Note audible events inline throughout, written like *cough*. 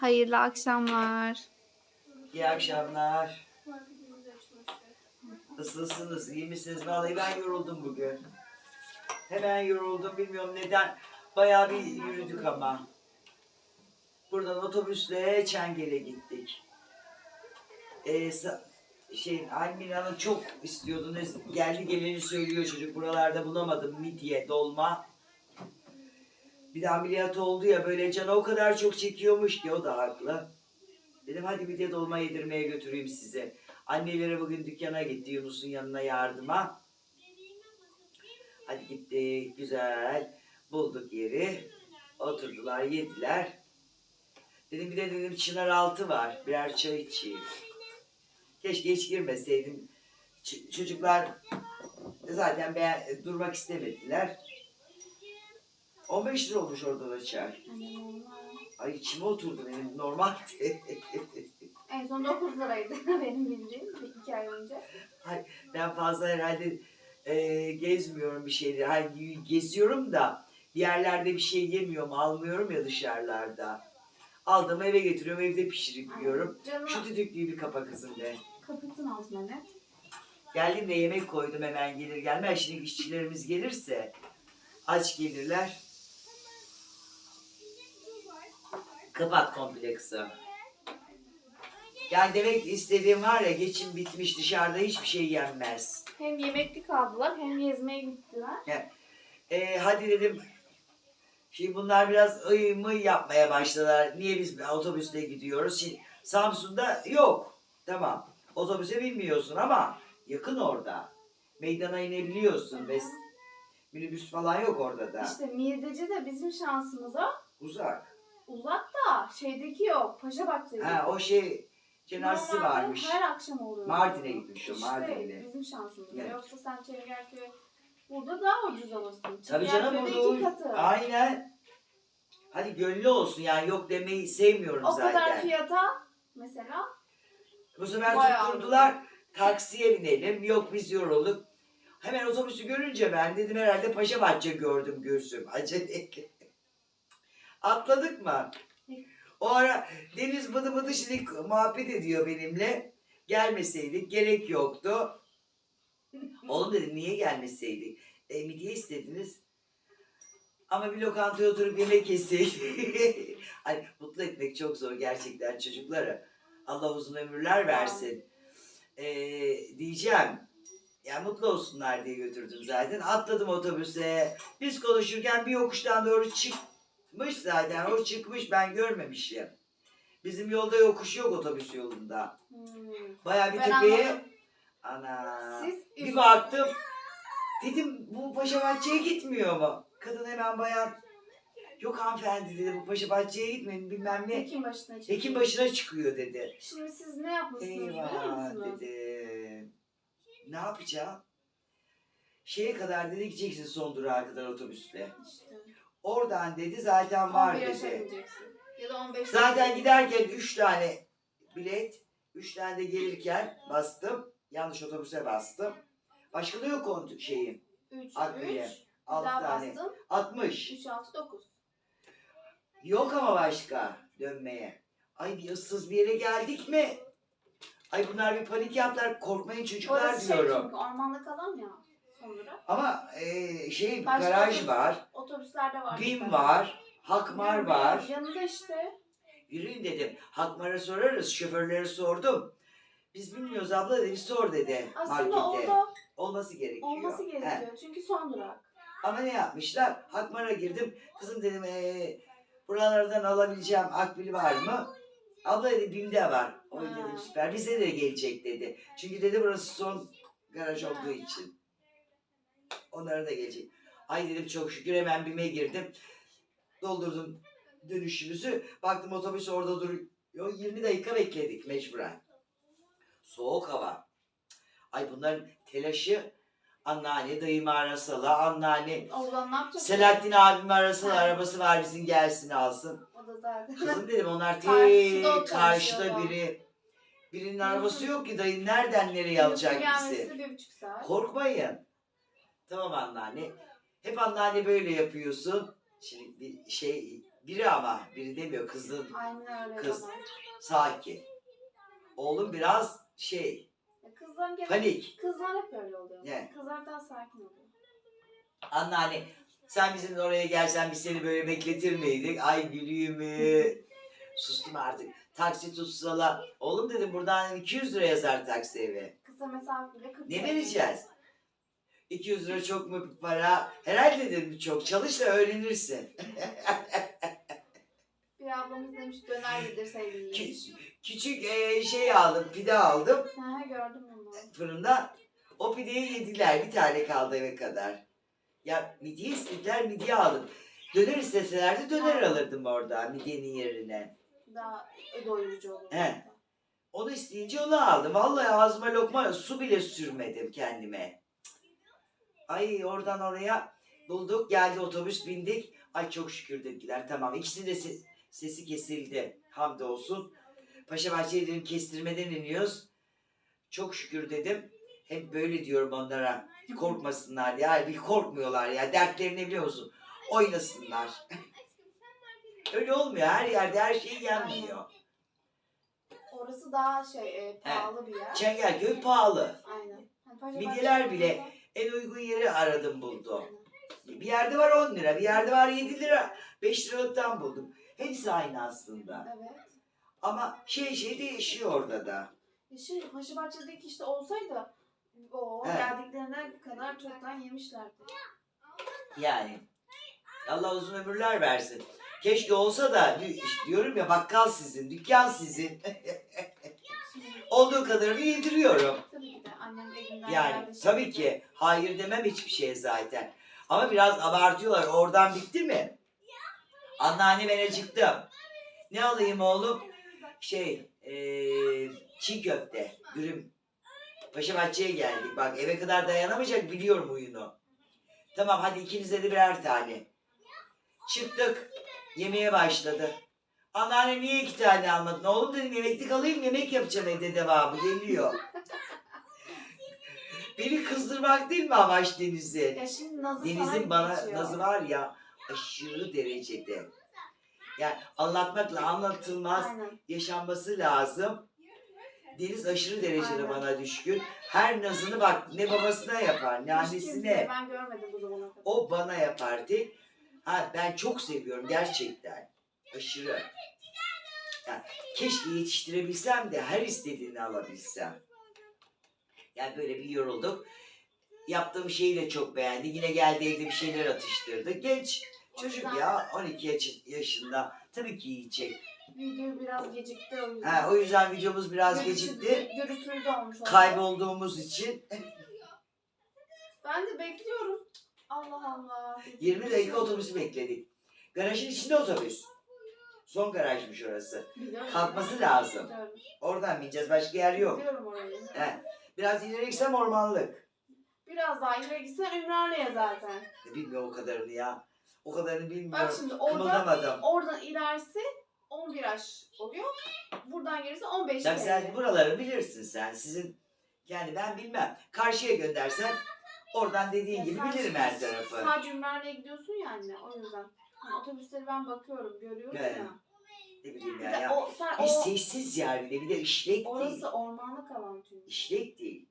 Hayırlı akşamlar. İyi akşamlar. Nasılsınız? İyi misiniz? Vallahi ben yoruldum bugün. Hemen yoruldum. Bilmiyorum neden. Bayağı bir yürüdük ama. Buradan otobüsle Çengel'e gittik. Ee, şeyin Almin Hanım çok istiyordu. Geldi geleni söylüyor çocuk. Buralarda bulamadım. Midye, dolma. Bir de ameliyat oldu ya böyle canı o kadar çok çekiyormuş ki o da haklı. Dedim hadi bir de dolma yedirmeye götüreyim size. Anneleri bugün dükkana gitti Yunus'un yanına yardıma. Hadi gittik güzel. Bulduk yeri. Oturdular yediler. Dedim bir de dedim çınar altı var. Birer çay içeyim. Keşke hiç girmeseydim. Ç- çocuklar zaten durmak istemediler. 15 lira olmuş orada da çay. Ay içime oturdu benim normal. *laughs* En son 9 liraydı *laughs* benim bildiğim 2 ay önce. ben fazla herhalde e, gezmiyorum bir şeyleri. Hani geziyorum da bir yerlerde bir şey yemiyorum, almıyorum ya dışarılarda. Aldım eve getiriyorum, evde pişirip yiyorum. Canım Şu düdüklüyü bir kapa kızım de. kapatın altına net. Geldim de yemek koydum hemen gelir gelmez. Şimdi işçilerimiz gelirse aç gelirler. Kapat kompleksi. Yani demek istediğim var ya geçim bitmiş dışarıda hiçbir şey yenmez. Hem yemekli kaldılar hem gezmeye gittiler. Ee, hadi dedim. Şimdi bunlar biraz ıy mıy yapmaya başladılar. Niye biz otobüste gidiyoruz? Şimdi Samsun'da yok. Tamam. Otobüse binmiyorsun ama yakın orada. Meydana inebiliyorsun ve minibüs falan yok orada da. İşte Mirdeci de bizim şansımıza Uzak. Uzak da şeydeki yok. Paşabahçe'deki. Ha o şey cenazesi Normalde varmış. Her akşam oluyor. Mardin'e gitmiş o, Mardin'e. bizim şansımız. Evet. Yoksa sen Çengelköy burada daha ucuz alırsın. Tabii canım Çengelköy'de orada iki o- katı. Aynen. Hadi gönlü olsun yani yok demeyi sevmiyorum O zaten. kadar fiyata mesela Bu sefer Bayağı. tutturdular. Taksiye binelim. Yok biz yorulduk. Hemen otobüsü görünce ben dedim herhalde Paşa Bahçe gördüm Gülsüm. Acele. Atladık mı? O ara Deniz bıdı bıdı şimdi muhabbet ediyor benimle. Gelmeseydik gerek yoktu. Oğlum dedim niye gelmeseydik? E, midye istediniz. Ama bir lokantaya oturup yemek yeseydik. *laughs* Ay, mutlu etmek çok zor gerçekten çocukları. Allah uzun ömürler versin. Ee, diyeceğim. Ya mutlu olsunlar diye götürdüm zaten. Atladım otobüse. Biz konuşurken bir yokuştan doğru çıkmış zaten. O çıkmış ben görmemişim. Bizim yolda yokuş yok otobüs yolunda. hmm, Baya bir Ben tepeye. anladım. Ana. siz Bir baktım. Dedim bu Paşa Bahçe'ye gitmiyor mu? Kadın hemen bayan. Yok hanımefendi dedi bu Paşa Bahçe'ye gitmeyin bilmem ne. Ekim başına çıkıyor. Ekim başına çıkıyor dedi. Şimdi siz ne yapmışsınız biliyor Eyvah musunuz? dedim. Ne yapacağım? Şeye kadar dedi gideceksin son durağa kadar otobüsle. İşte. Oradan dedi zaten var 11 yaşa dedi. gideceksin. Ya da 15 Zaten giderken üç tane bilet, üç tane de gelirken bastım. Yanlış otobüse bastım. Başka da yok onun şeyin. 3, 3, Akbiye. bir Altı daha tane. bastın. 60. 3, 6, 9. Yok ama başka dönmeye. Ay bir ıssız bir yere geldik mi? Ay bunlar bir panik yaptılar. Korkmayın çocuklar Orası şey diyorum. çünkü ormanda kalan ya. Ama e, şey Başka garaj otobüs- var. Otobüslerde var. BİM var. Hakmar var. Yanında işte. Yürüyün dedim. Hakmar'a sorarız. Şoförlere sordum. Biz bilmiyoruz abla dedi. Sor dedi Aslında markete. orada Olması gerekiyor. olması He. gerekiyor. Çünkü son durak. Ama ne yapmışlar? Hakmar'a girdim. Kızım dedim ee, buralardan alabileceğim akbil var mı? Abla dedi BİM'de var. Oy Ha. dedim süper. Bize de gelecek dedi. Çünkü dedi burası son garaj olduğu için. Onlara da gelecek. Ay dedim çok şükür hemen BİM'e girdim. Doldurdum dönüşümüzü. Baktım otobüs orada duruyor. 20 dakika bekledik mecburen. Soğuk hava. Ay bunların telaşı anneanne dayımı arasala, anneanne Oradan ne yapacak? Selahattin abimi arasala Ha. arabası var bizim gelsin alsın. O da zaten. Kızım dedim onlar *laughs* Karşıda karşıda biri. Birinin arabası yok ki dayın nereden nereye alacak bizi? bir buçuk saat. Korkmayın. Tamam anneanne. Hep anneanne böyle yapıyorsun. Şimdi bir şey Biri ama biri demiyor kızın Aynen öyle. Kız. baba. sakin. Oğlum biraz şey Ya Kızların genel panik. Kızlar hep öyle oluyor. Ne? Kızlar daha sakin oluyor. Anneanne sen bizim oraya gelsen biz seni böyle bekletir miydik? Ay gülüğümü. *laughs* Sustum artık. Taksi tutsala. Oğlum dedim buradan 200 lira yazar taksi eve. Kısa mesafede 40 Ne vereceğiz? 200 lira çok mu bir para? Herhalde dedim çok. Çalış da öğrenirsin. *laughs* Bir ablamız demiş döner yedirseydin yemiş. Küçük eee, şey aldım, pide aldım Ha gördüm onu. fırında. O pideyi yediler. Bir tane kaldı eve kadar. Ya midye istediler, midye aldım. Döner isteselerdi döner alırdım orada midyenin yerine. Daha doyurucu olur. He. Onu isteyince onu aldım. Vallahi ağzıma lokma su bile sürmedim kendime. Ay oradan oraya bulduk. Geldi otobüs bindik. Ay çok şükür dediler. Tamam. İkisi de se- sesi kesildi. Hamdolsun. Paşa Bahçe'ye dedim kestirmeden iniyoruz. Çok şükür dedim. Hep böyle diyorum onlara. Korkmasınlar ya. Bir korkmuyorlar ya. Dertlerini biliyor musun? Oynasınlar. *laughs* Öyle olmuyor. Her yerde her şey yenmiyor. Orası daha şey e, pahalı bir yer. Çengelköy pahalı. Aynen. Paşa Midyeler bile En uygun yeri aradım buldum. Bir yerde var 10 lira, bir yerde var 7 lira. 5 liralıktan buldum. Hepsi aynı aslında. Evet. Ama şey şey değişiyor orada da. E Şimdi Paşa Bahçe'deki işte olsaydı o He. geldiklerine kadar çoktan yemişlerdi. Yani Allah uzun ömürler versin. Keşke olsa da di- diyorum ya bakkal sizin, dükkan sizin. *laughs* Olduğu kadarını yediriyorum. Yani geldiği tabii ki hayır demem hiçbir şeye zaten. Ama biraz abartıyorlar. Oradan bitti mi? Anneanne ben acıktım. Ne alayım oğlum? Şey, eee çiğ köfte, dürüm. Paşa Bahçe'ye geldik. Bak eve kadar dayanamayacak biliyorum huyunu. Tamam hadi ikinize de birer tane. Çıktık. Yemeğe başladı. Anneanne niye iki tane almadın? Oğlum dedim yemeklik alayım yemek yapacağım evde devamı geliyor. Beni kızdırmak değil mi amaç Deniz'in? Ya şimdi Nazı Deniz'in bana geçiyor. nazı var ya aşırı derecede. Yani anlatmakla anlatılmaz Aynen. yaşanması lazım. Deniz aşırı derecede Aynen. bana düşkün. Her nazını bak ne babasına yapar ne Hiç kimseyi annesine. Ben görmedim bu zamana kadar. O bana yapardı. Ha, ben çok seviyorum gerçekten. Aşırı. Yani keşke yetiştirebilsem de her istediğini alabilsem. Yani böyle bir yorulduk. Yaptığım şeyi de çok beğendi. Yine geldi evde bir şeyler atıştırdı. Genç çocuk ya 12 yaş- yaşında. Tabii ki yiyecek. Video biraz gecikti o yüzden. Ha, o yüzden videomuz biraz Görüntü- gecikti. Görüntülü de olmuş oldu. Kaybolduğumuz için Ben de bekliyorum. Allah Allah. 20 dakika otobüsü bekledik. Garajın içinde otobüs. Son garajmış orası. Biliyorum. Kalkması lazım. Biliyorum. Oradan bineceğiz. Başka yer yok. Biliyorum orayı. He. Biraz ileri gitsem ormanlık. Biraz daha ileri gitsen Ümraniye zaten. Bilmiyorum o kadarını ya. O kadarını Bak bilmiyorum. şimdi oradan, oradan ilerisi 11 yaş oluyor. Buradan gerisi 15 Tabii sen buraları bilirsin sen. Sizin yani ben bilmem. Karşıya göndersen oradan dediğin Ya gibi sen bilirim her tarafı. Sadece Ümraniye'ye gidiyorsun ya anne o yüzden. Hani otobüsleri ben bakıyorum, görüyorum Evet. ya. Ne bileyim Bir ya. o, sen Bir o, sessiz yer bir de bir de işlek değil. orası ormanlık alan çünkü. İşlek değil.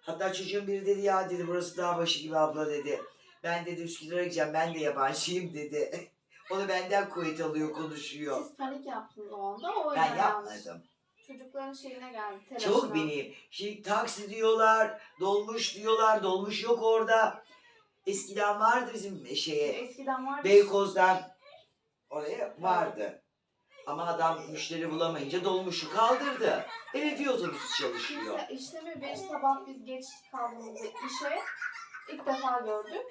Hatta çocuğun biri dedi ya dedi burası dağ başı gibi abla dedi. Ben dedi Üsküdar'a gideceğim ben de yabancıyım dedi. *laughs* O da benden kuvvet alıyor konuşuyor. Siz panik yaptınız o anda o Ben yanlış. yapmadım. Çocukların şeyine geldi. Telaşına. Çok beni. Şimdi taksi diyorlar, dolmuş diyorlar, dolmuş yok orada. Eskiden vardı bizim şeye, Eskiden vardı. Beykoz'dan oraya vardı. Ama adam müşteri bulamayınca dolmuşu kaldırdı. Belediye otobüsü çalışıyor. Kimse işlemi bir sabah biz geç kaldığımızda işe ilk defa gördük.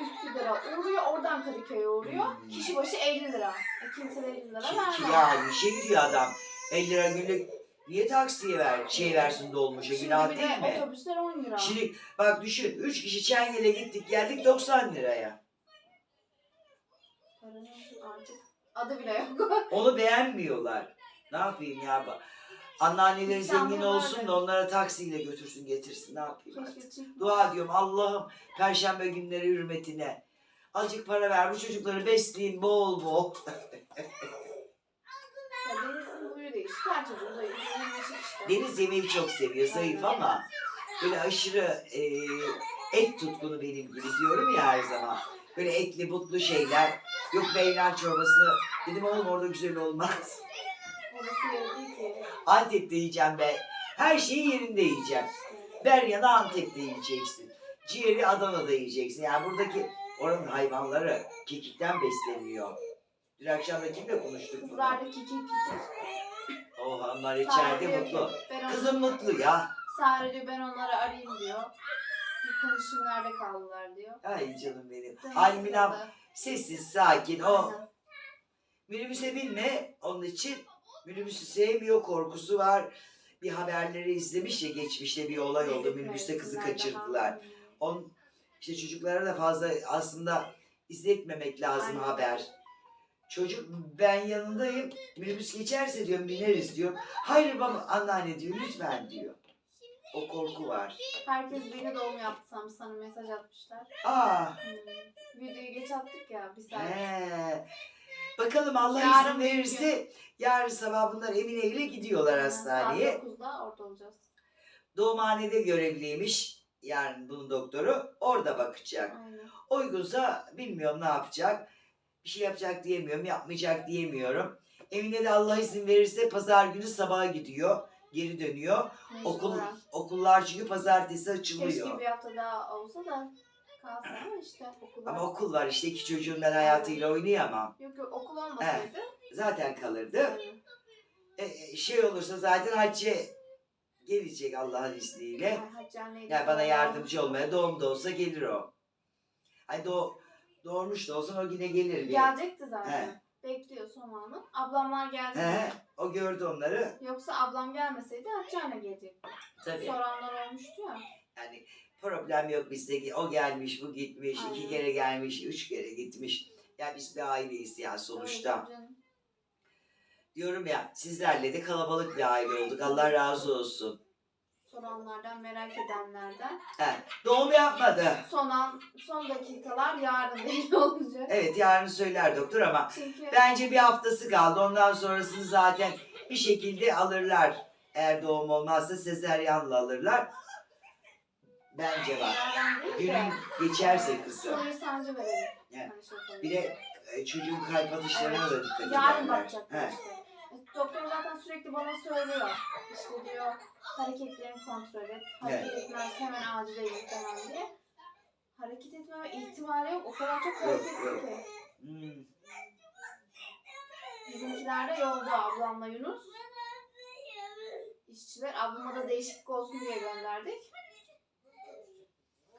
Üsküdar'a uğruyor, oradan Kadıköy'e uğruyor. Hmm. Kişi başı 50 lira. E, kimse de 50 lira Ki, vermez. ki yani işe gidiyor adam. 50 lira günlük niye taksiye ver, şey versin dolmuşa Şimdi günah bir değil de mi? otobüsler 10 lira. Şimdi bak düşün 3 kişi Çengel'e gittik geldik 90 liraya. Paranın artık adı bile yok. *laughs* Onu beğenmiyorlar. Ne yapayım ya? Ba- Anneanneleri zengin olsun da onlara taksiyle götürsün getirsin. Ne yapayım artık? Keşke. Dua ediyorum Allah'ım perşembe günleri hürmetine. Azıcık para ver bu çocukları besleyin bol bol. Ya Deniz'in huyu değişik. Her çocuğun da huyu değişik işte. Deniz yemeği çok seviyor zayıf ama böyle aşırı e, et tutkunu benim gibi diyorum ya her zaman. Böyle etli butlu şeyler. Yok beyran çorbasını. Dedim oğlum orada güzel olmaz. Antep'te yiyeceğim ben. Her şeyi yerinde yiyeceğim. Beryan'ı Antep'te yiyeceksin. Ciğeri Adana'da yiyeceksin. Yani buradaki oranın hayvanları kekikten besleniyor. Dün akşam da kimle konuştuk bunu? Kızlar da kikir kikir. Oh onlar içeride mutlu. Kızım mutlu ya. Sare diyor ben onları arayayım diyor. Bir konuşayım nerede kaldılar diyor. Ay canım benim. Kızı. Sessiz sakin o. Minibüse binme onun için minibüsü sevmiyor korkusu var. Bir haberleri izlemiş ya geçmişte bir olay oldu minibüste kızı kaçırdılar. On, işte çocuklara da fazla aslında izletmemek lazım Aynen. haber. Çocuk ben yanındayım minibüs geçerse diyorum bineriz diyor. Hayır baba anneanne diyor lütfen diyor. O korku var. Herkes beni doğum yapsam sana mesaj atmışlar. Aa, Hmm. Videoyu geç attık ya bir saat. he. Bakalım Allah Yarın izin verirse yarın sabah bunlar Emine ile gidiyorlar hastaneye. Saat 9'da orada olacağız. Doğumhanede görevliymiş. Yani bunun doktoru orada bakacak. Aynen. Uygunsa bilmiyorum ne yapacak. Bir şey yapacak diyemiyorum, yapmayacak diyemiyorum. Emine de Allah izin verirse pazar günü sabaha gidiyor. Geri dönüyor. Okul Mecburen. okullar çünkü pazartesi açılıyor. Keşke bir hafta daha olsa da kalsın ama işte okul Ama okul var işte iki çocuğun ben hayatıyla oynayamam. Yok yok okul olmasaydı. Zaten kalırdı. Aynen. E, e, şey olursa zaten Hatice gelecek Allah'ın izniyle. Ay, Yani bana yardımcı olmaya doğumda olsa gelir o. Ay doğ, doğurmuş da olsan o yine gelir. Gelecekti zaten. He. Bekliyor son anı. Ablamlar geldi. He, o gördü onları. Yoksa ablam gelmeseydi Haccane gelecekti. Tabii. Soranlar olmuştu ya. Yani problem yok bizde. O gelmiş, bu gitmiş, iki Aynen. kere gelmiş, üç kere gitmiş. Ya biz bir aileyiz ya sonuçta. Öyle. Diyorum ya sizlerle de kalabalık bir aile olduk. Allah razı olsun. Soranlardan, merak edenlerden. He, doğum yapmadı. Son an, son dakikalar yarın belli olacak. Evet yarın söyler doktor ama Çünkü bence bir haftası kaldı. Ondan sonrasını zaten bir şekilde alırlar. Eğer doğum olmazsa sezeryanla alırlar. Bence var. yarın değil de Günün geçerse kızım. sonuyu sancı verelim. Evet. Şey. Bir de e, çocuğun kalp atışlarına da dikkat Yarın ederler. bakacaklar He. işte. Doktor zaten sürekli bana söylüyor. İşte diyor hareketlerini kontrol et. Hareket etmez hemen acile gitmem diye. Hareket etmeme ihtimali yok. O kadar çok Yok, hareketli yok. ki. Hmm. Bizimkiler de yolda ablamla Yunus. İşçiler ablama da değişiklik olsun diye gönderdik.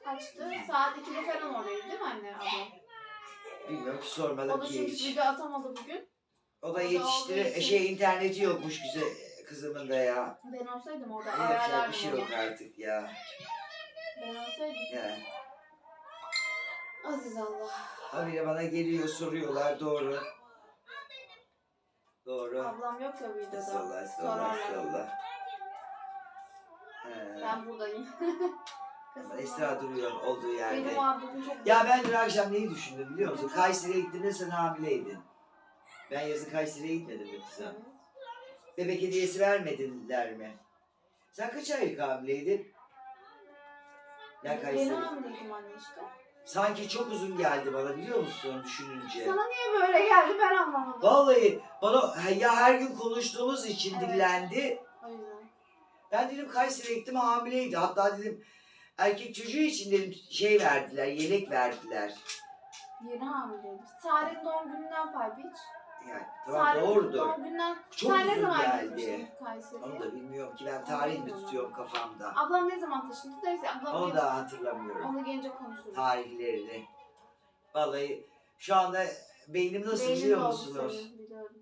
Kaçtı? Saat 2'de falan oradaydı değil mi anne ablam? Bilmiyorum O sormadım da ki çünkü hiç. video atamadı bugün. O da olduğu için- şey interneti yokmuş güzel kızımın da ya. Ben olsaydım orada Yapacak bir şey onu. yok artık ya. Ben olsaydım. ya. Aziz Allah. Habire bana geliyor soruyorlar doğru. Doğru. Ablam yok ya videoda. Estağfurullah, estağfurullah, Sorarlar. estağfurullah. He. Ben buradayım. *laughs* Ama Esra duruyor olduğu yerde. Benim muhabbetim çok Ya ben dün akşam neyi düşündüm biliyor musun? Kayseri'ye gittiğimde sen hamileydin. Ben yazın Kayseri'ye gitmedim mi kızım? Evet. Bebek hediyesi vermediler mi? Sen kaç aylık hamileydin? Ben Ben Kayseri. hamileydim anne işte. Sanki çok uzun geldi bana biliyor musun düşününce? Sana niye böyle geldi ben anlamadım. Vallahi bana ya her gün konuştuğumuz için Evet. dillendi. O yüzden. Ben dedim Kayseri'ye gittim hamileydi. Hatta dedim erkek çocuğu için dedim şey verdiler, yelek verdiler. Yeni hamileydim. Sare'nin doğum gününden pay biç. Yani tamam doğrudur. Doğum günden Çok Sen ne uzun zaman geldi. gitmiştin Kayseri'ye? Onu da bilmiyorum ki ben tarih mi tutuyorum kafamda. Ablam ne zaman taşındı? Neyse ablam Onu gelince, da hatırlamıyorum. onu gelince konuşuruz. Tarihlerini. Vallahi şu anda beynim nasıl biliyor doldu musunuz? senin, biliyorum.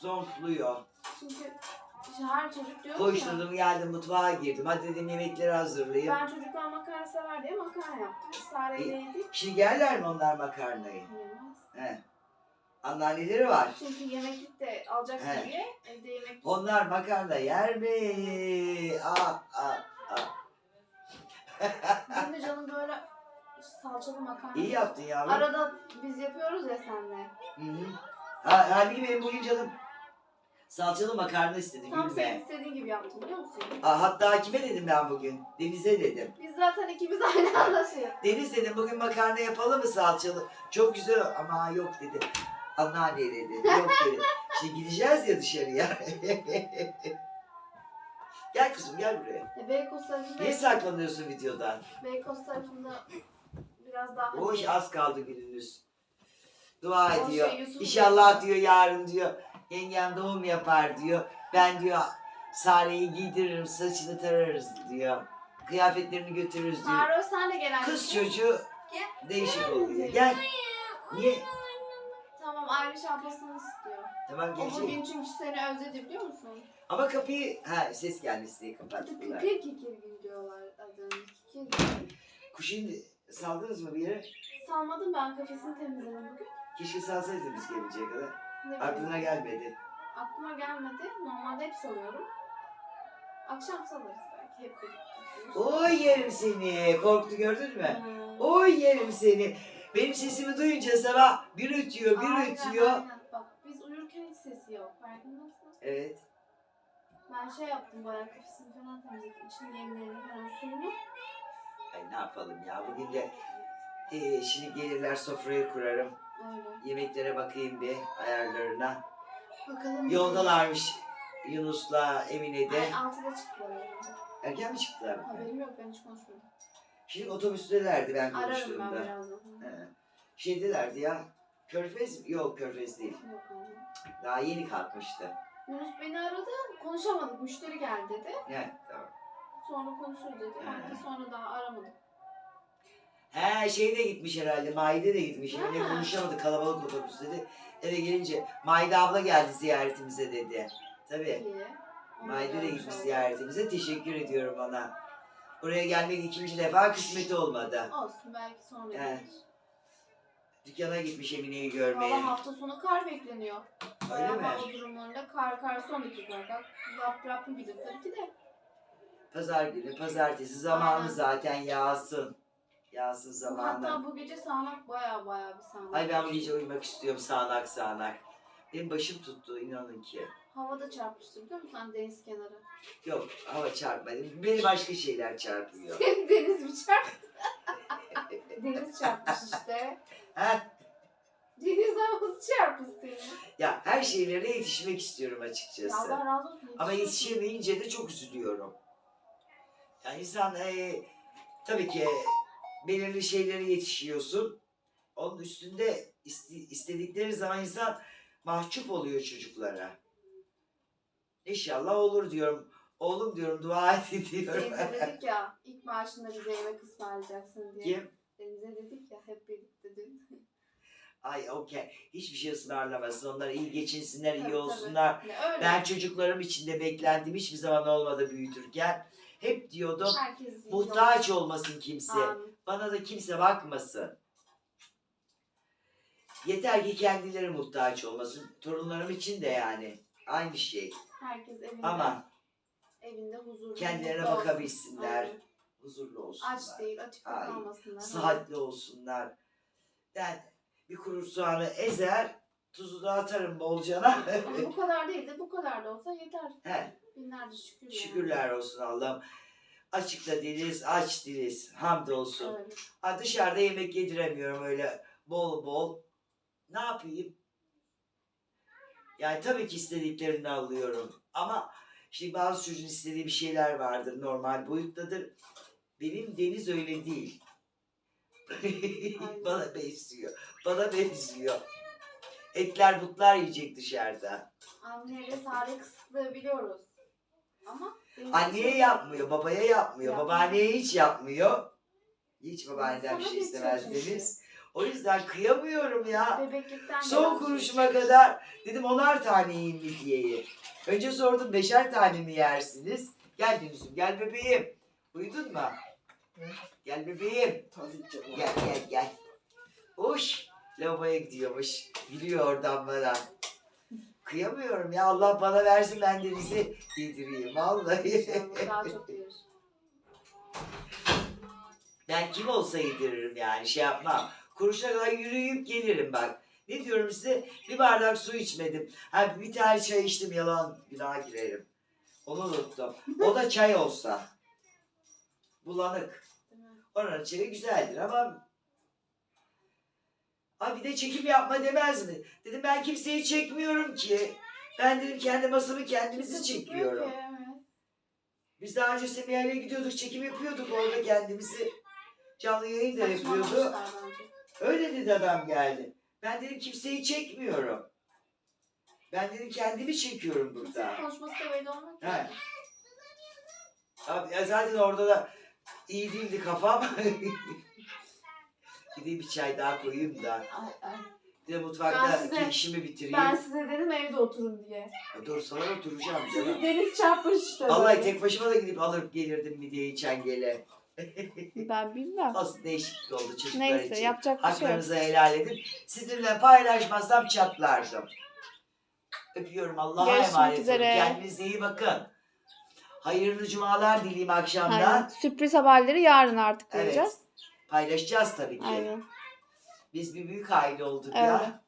Zonkluyor. Çünkü işte her çocuk diyor ya. Koşturdum geldim mutfağa girdim. Hadi dedim yemekleri hazırlayayım. Ben çocuklar makarna sever diye makarna yaptım. Sare'yle yedik. Şimdi yerler mi onlar makarnayı? Yemez. He. Anneanneleri var. Çünkü yemeklik de alacaksın He. diye evde yemeklik. Onlar makarna yer mi? Ah ah ah. Benim de canım böyle salçalı makarna. İyi yaptın yavrum. Arada biz yapıyoruz ya senle. Hı hı. Ha, halbuki benim bugün canım salçalı makarna istedi Tam senin gülme. istediğin gibi yaptım biliyor musun? Aa, hatta kime dedim ben bugün? Deniz'e dedim. Biz zaten ikimiz aynı anda şey. Deniz dedim bugün makarna yapalım mı salçalı? Çok güzel ama yok dedi. Anneanne dedi. Yok dedi. Şimdi gideceğiz ya dışarıya. *laughs* gel kızım gel buraya. E, Beykoz tarafında, Niye saklanıyorsun videodan? Beykoz tarafında biraz daha... O iş az kaldı gününüz. Dua O ediyor. şey Yusuf İnşallah diyor yarın diyor. Yengem doğum yapar diyor. Ben diyor Sare'yi giydiririm saçını tararız diyor. Kıyafetlerini götürürüz diyor. Sen de gel Kız çocuğu değişik oluyor. Gel. Niye? Tamam Ayriş ablasını istiyor. Tamam O bugün çünkü seni özledi biliyor musun? Ama kapıyı ha ses gelmesi diye kapattılar. kikir kikir gün diyorlar adını. Kikir kikir. Kuşu indi. Saldınız mı bir yere? Salmadım ben kafesini temizledim bugün. Keşke salsaydınız biz gelinceye kadar. Ne bileyim. Aklına gelmedi. Aklıma gelmedi. Normalde hep salıyorum. Akşam salarız belki hep birlikte. Oy yerim seni. Korktu gördün mü? Hmm. Oy yerim seni. Benim sesimi duyunca sabah bir ötüyor, bir Aynen, ötüyor. aynen. Bak biz uyurken hiç sesi yok. Farkında mısın? Evet. Ben şey yaptım bayağı kafesini falan temizledim. İçin yemlerini falan suyunu. Ay ne yapalım ya. Bugün de e, şimdi gelirler sofrayı kurarım. Öyle. Yemeklere bakayım bir ayarlarına. Bakalım. Yoldalarmış Yunus'la Emine de. Ay, altıda çıktılar evden. Erken mi çıktılar? Haberim yok ben hiç konuşmadım. Şimdi otobüstelerdi ben Ararım ben konuştuğumda. birazdan. He. Şeydelerdi ya. Körfez? Yok Körfez değil. Daha yeni kalkmıştı. Yunus beni aradı. Konuşamadık. Müşteri geldi dedi. He tamam. Sonra konuşuruz dedi. Ben de sonra daha aramadım. He şey de gitmiş herhalde. Maide de gitmiş. Ha. konuşamadı kalabalık otobüs dedi. Eve gelince Maide abla geldi ziyaretimize dedi. Tabii. İyi. Onu Maide de görmüş gitmiş oldum. ziyaretimize. Teşekkür ediyorum ona. Buraya gelmek ikinci defa kısmeti olmadı. Olsun belki sonra He. gelir. Dükkana gitmiş Emine'yi görmeye. Valla hafta sonu kar bekleniyor. Öyle Bayağı mi? hava durumlarında kar kar son iki kar kar. Rap rap gidiyor tabii ki de. Pazar günü, pazartesi zamanı Aynen. zaten yağsın. Yağsın zamanı. Hatta bu gece sağanak baya baya bir sağanak. Ay ben bu gece uyumak istiyorum sağanak sağanak. Benim başım tuttu inanın ki. Havada çarpmıştı biliyor musun sen deniz kenarı? Yok hava çarpmadı. Beni başka şeyler çarpıyor. *laughs* Deniz mi çarptı? Deniz çarpmış işte. *laughs* ha? Deniz havası çarpmış seni. Ya her şeylere yetişmek istiyorum Ya açıkçası. Allah razı olsun. Ama yetişemeyince de çok üzülüyorum. Yani insan e, tabii ki belirli şeylere yetişiyorsun. Onun üstünde iste- istedikleri zaman insan mahcup oluyor çocuklara. İnşallah olur diyorum. Oğlum diyorum dua *laughs* et diyorum. Deniz'e dedik ya ilk maaşında bize yemek ısmarlayacaksın diye. Kim? Deniz'e dedik ya hep birlikte dün. Ay okey. Hiçbir şey ısmarlamasın. Onlar iyi geçinsinler, Tabii, iyi tabii. olsunlar. Ya öyle. Ben çocuklarım içinde beklentim hiçbir zaman olmadı büyütürken. Hep diyordum Herkes muhtaç olmasın kimse. Amin. Bana da kimse bakmasın. Yeter ki kendileri muhtaç olmasın. Torunlarım için de yani. Aynı şey. Herkes evinde, Ama evinde huzurlu. kendilerine mutlu olsun. bakabilsinler. Aynen. Huzurlu olsunlar. Aç değil, açıkta Ay, kalmasınlar. Sıhhatli olsunlar. Ben bir kuru soğanı ezer, tuzu da atarım bolcana. Ama bu kadar değil de bu kadar da olsa yeter. He, Binlerce şükür. yani. şükürler olsun Allah'ım. Açıkta değiliz, aç değiliz. Hamdolsun. Öyle. Ha, dışarıda yemek yediremiyorum öyle bol bol. Ne yapayım? Yani tabii ki istediklerini alıyorum. Ama şimdi bazı çocuğun istediği bir şeyler vardır. Normal boyuttadır. Benim Deniz öyle değil. *laughs* Bana benziyor. Bana benziyor. Etler butlar yiyecek dışarıda. Anneyle Sare kısıtlığı biliyoruz. Ama benim Anneye yapmıyor, babaya yapmıyor. Yapmıyor. Babaanneye hiç yapmıyor. Hiç babaanneden bir Sana şey istemez çekmişti. Deniz. O yüzden kıyamıyorum ya. Bebeklikten Son gelen kuruşuma şey. kadar dedim onar tane yiyin midyeyi. Önce sordum beşer tane mi yersiniz? Gel Deniz'im gel bebeğim. Uyudun mu? Gel bebeğim. Gel gel gel. Hoş. Lavaboya gidiyormuş. Gülüyor oradan bana. Kıyamıyorum ya Allah bana versin ben Deniz'i yedireyim vallahi. Daha çok. Ben kim olsa yediririm yani şey yapmam. Kuruşuna kadar yürüyüp gelirim bak. Ne diyorum size? Bir bardak su içmedim. Ha bir tane çay içtim yalan günaha girerim. Onu unuttum. O da çay olsa. Bulanık. Oranın çayı güzeldir ama Abi bir de çekim yapma demez mi? Dedim ben kimseyi çekmiyorum ki. Ben dedim kendi masamı kendimizi çekiyorum. Biz daha önce Semiha'yla gidiyorduk, çekim yapıyorduk orada kendimizi. Canlı yayın da yapıyordu. Öyle dedi adam geldi. Ben dedim kimseyi çekmiyorum. Ben dedim kendimi çekiyorum burada. konuşması da belli olmak. Abi zaten orada da iyi değildi kafam. *laughs* Gideyim bir çay daha koyayım da. Ay, ay. Bir de Ben mutfakta size- işimi bitireyim. Ben size dedim evde oturun diye. Dur sana oturacağım Sizi canım. deniz çarpmış işte. Vallahi tek başıma da gidip alıp gelirdim midyeyi çengele. *laughs* Ben bilmem. Nasıl değişiklik oldu çocuklar Neyse için. yapacak bir şey yok. Haklarınızı helal edin. Sizinle paylaşmazsam çatlardım. Öpüyorum. Allah'a Görüşmek emanet olun. üzere. Kendinize iyi bakın. Hayırlı cumalar dileyim akşamdan. Aynen. Sürpriz haberleri yarın artık Evet. vereceğiz. Paylaşacağız tabii ki. Aynen. Biz bir büyük aile olduk Öyle. ya.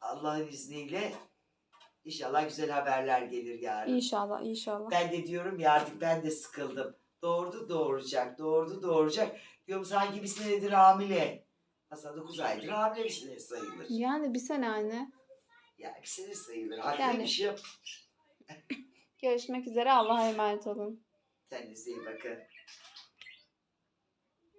Allah'ın izniyle inşallah güzel haberler gelir yarın. İnşallah inşallah. Ben de diyorum ya artık ben de sıkıldım. Doğurdu doğuracak, doğurdu doğuracak. Diyorum sanki bir senedir hamile. Aslında 9 aydır hamile bir sene sayılır. Yani bir sene anne. Yani bir sene sayılır. Haklıymışım. *laughs* Görüşmek üzere. Allah'a emanet olun. Kendinize iyi bakın.